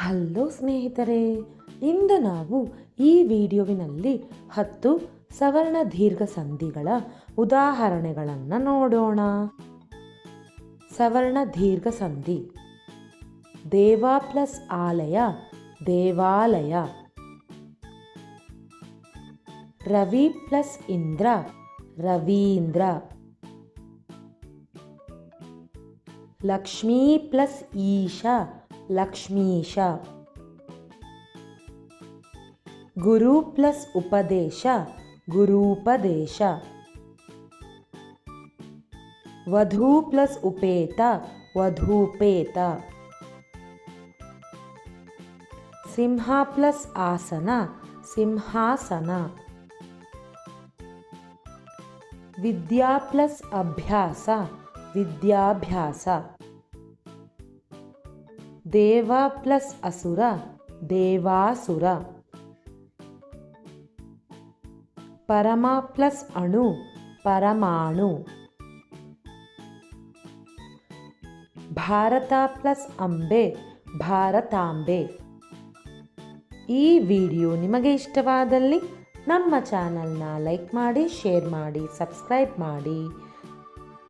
Hello ಸ್ನೇಹಿತರೆ, ಇಂದು ನಾವು ಈ ವಿಡಿಯೋವಿನಲ್ಲಿ ಹತ್ತು ಸವರ್ಣ ದೀರ್ಘ ಸಂಧಿಗಳ ಉದಾಹರಣೆಗಳನ್ನು ನೋಡೋಣ. ಸವರ್ಣ ದೀರ್ಘ ಸಂಧಿ, ದೇವಾ ಪ್ಲಸ್ ಆಲಯ, ದೇವಾಲಯ. ರವಿ ಪ್ಲಸ್ ಇಂದ್ರ, ರವೀಂದ್ರ. ಲಕ್ಷ್ಮೀ ಪ್ಲಸ್ ಈಶ ಲಕ್ಷ್ಮೀಶ ಗುರು ಪ್ಲಸ್ ಉಪದೇಶ ಗುರೂಪದೇಶ ವಧು ಪ್ಲಸ್ ಉಪೇತ ವಧೂಪೇತ ಸಿಂಹ ಪ್ಲಸ್ ಆಸನ, ಸಿಂಹಾಸನ. ವಿದ್ಯಾ ಪ್ಲಸ್ ಅಭ್ಯಾಸ, ವಿದ್ಯಾಭ್ಯಾಸ. ದೇವ ಪ್ಲಸ್ ಅಸುರ, ದೇವಾಸುರ. ಪರಮ ಪ್ಲಸ್ ಅಣು, ಪರಮಾಣು. ಭಾರತ ಪ್ಲಸ್ ಅಂಬೆ, ಭಾರತಾಂಬೆ. ಈ ವಿಡಿಯೋ ನಿಮಗೆ ಇಷ್ಟವಾದಲ್ಲಿ ನಮ್ಮ ಚಾನಲ್ನ ಲೈಕ್ ಮಾಡಿ, ಶೇರ್ ಮಾಡಿ, ಸಬ್ಸ್ಕ್ರೈಬ್ ಮಾಡಿ.